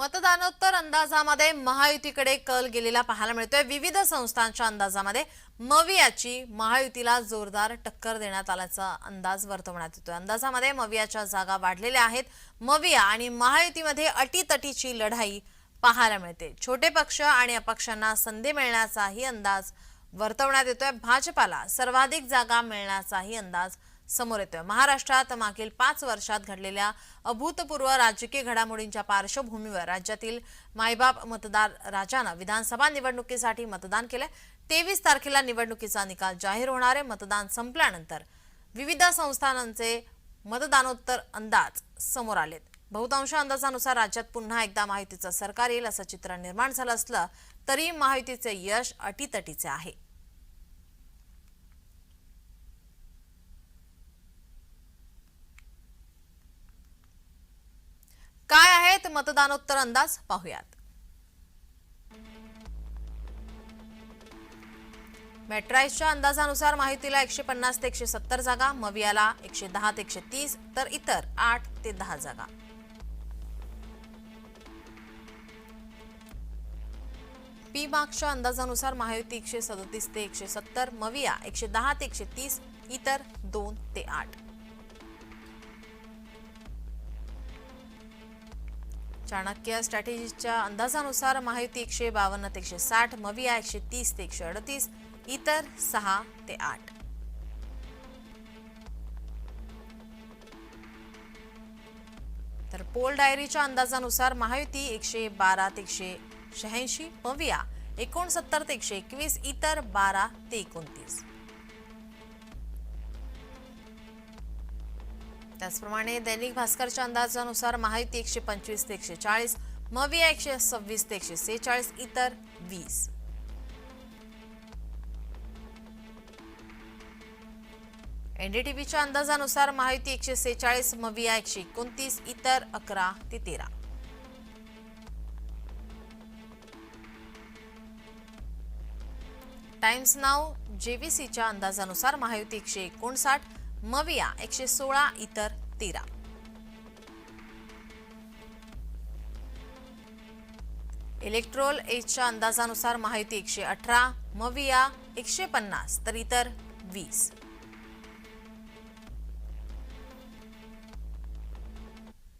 मतदानोत्तर अंदाजामध्ये महायुतीकडे कल गेलेला पाहायला मिळतोय. विविध संस्थांच्या अंदाजामध्ये मवियाची महायुतीला जोरदार टक्कर देण्यात आल्याचा अंदाज वर्तवण्यात येतोय. अंदाजामध्ये मवियाच्या जागा वाढलेल्या आहेत. मविया आणि महायुतीमध्ये अटीतटीची लढाई पाहायला मिळते. छोटे पक्ष आणि अपक्षांना संधी मिळण्याचाही अंदाज वर्तवण्यात येतोय. भाजपाला सर्वाधिक जागा मिळण्याचाही अंदाज समोर येतोय. महाराष्ट्रात मागील पाच वर्षात घडलेल्या अभूतपूर्व राजकीय घडामोडींच्या पार्श्वभूमीवर राज्यातील मायबाप मतदार राजानं विधानसभा निवडणुकीसाठी मतदान केलंय. तेवीस तारखेला निवडणुकीचा निकाल जाहीर होणार आहे. मतदान संपल्यानंतर विविध संस्थानांचे मतदानोत्तर अंदाज समोर आलेत. बहुतांश अंदाजानुसार राज्यात पुन्हा एकदा महायुतीचं सरकार येईल असं चित्र निर्माण झालं असलं तरी महायुतीचे यश अटीतटीचे आहे काय आहेत मतदानोत्तर अंदाज पाहूयात. मेट्राईजच्या अंदाजानुसार माहितीला एकशे पन्नास ते एकशे सत्तर जागा मवियाला एकशे दहा ते एकशे तीस तर इतर आठ ते दहा जागा. पी मार्क्सच्या अंदाजानुसार महायुती एकशे सदतीस ते एकशे सत्तर मविया एकशे दहा ते एकशे तीस इतर दोन ते आठ. चाणक्य स्ट्रॅटेजीच्या अंदाजानुसार महायुती एकशे बावन्न ते एकशे साठ मविया एकशे तीस ते एकशे अडतीस इतर सहा ते आठ. तर पोल डायरीच्या अंदाजानुसार महायुती एकशे बारा ते एकशे शहाऐंशी मविया एकोणसत्तर ते एकशे एकवीस इतर बारा ते एकोणतीस. त्याचप्रमाणे दैनिक भास्करच्या अंदाजानुसार महायुती एकशे पंचवीस ते एकशे चाळीस मविया एकशे सव्वीस ते एकशे सेहेचाळीस इतर वीस. एनडीटीव्हीच्या अंदाजानुसार महायुती एकशे सेहेचाळीस मविया एकशे एकोणतीस इतर अकरा ते तेरा. टाइम्स नाव जेव्हीसीच्या अंदाजानुसार महायुती एकशे एकोणसाठ मविया एकशे सोळा इतर तेरा. इलेक्ट्रोल एजच्या अंदाजानुसार महायुती एकशे अठरा मविया एकशे पन्नास तर इतर वीस.